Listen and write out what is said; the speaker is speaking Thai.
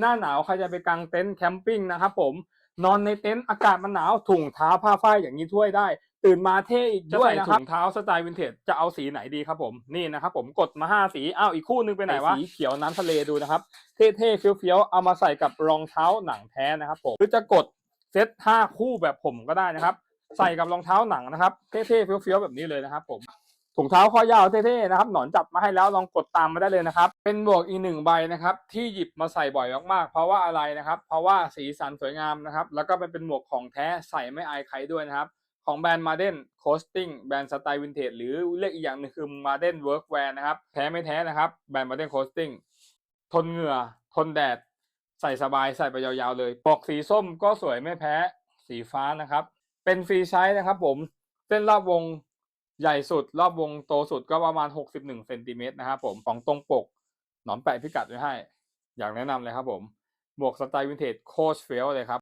หน้าหนาวใครจะไปกางเต็นท์แคมปิ้งนะครับผมนอนในเต็นท์อากาศมันหนาวถุงเท้าผ้าฝ้ายอย่างนี้ช่วยได้ ตื่นมาเท่อีกด้วยนะครับถุงเท้าสไตล์วินเทจจะเอาสีไหนดีครับผมนี่นะครับผมกดมาห้าสีอ้าวอีกคู่หนึงไปไหนวะสีเขียวน้ำทะเลดูนะครับเท่ๆเฟี้ยวๆเอามาใส่กับรองเท้าหนังแท้นะครับผมหรือจะกดเซตห้าคู่แบบผมก็ได้นะครับ ใส่กับรองเท้าหนังนะครับเท่ๆเฟี้ยวๆแบบนี้เลยนะครับผม ถุงเท้าข้อยาวเท่ๆนะครับ หนอนจับมาให้แล้วลองกดตามมาได้เลยนะครับ เป็นหมวกอีกหนึ่งใบนะครับ ที่หยิบมาใส่บ่อยมากๆ เพราะว่าอะไรนะครับ เพราะว่าสีสันสวยงามนะครับ แล้วก็เป็นเป็นหมวกของแท้ใส่ไม่อายใครด้วยนะครับ ของแบรนด์มาเดนโคสติ้งแบรนด์สไตล์วินเทจหรือเรียกอีกอย่างหนึ่งคือมาเดนเวิร์กแวร์นะครับ แท้ไม่แท้นะครับ แบรนด์มาเดนโคสติ้งทนเหงื่อ ทนแดด ใส่สบายใส่ไปยาวๆเลยปลอกสีส้มก็สวยไม่แพ้สีฟ้านะครับ เป็นฟรีไซส์นะครับ ผมเส้นรอบวง ใหญ่สุดรอบวงโตสุดก็ประมาณ 61เซนติเมตรนะครับผมของตรงปก หนอนแปะพิกัดไว้ให้ อยากแนะนำเลยครับผม หมวกสไตล์วินเทจโคชเฟลเลยครับ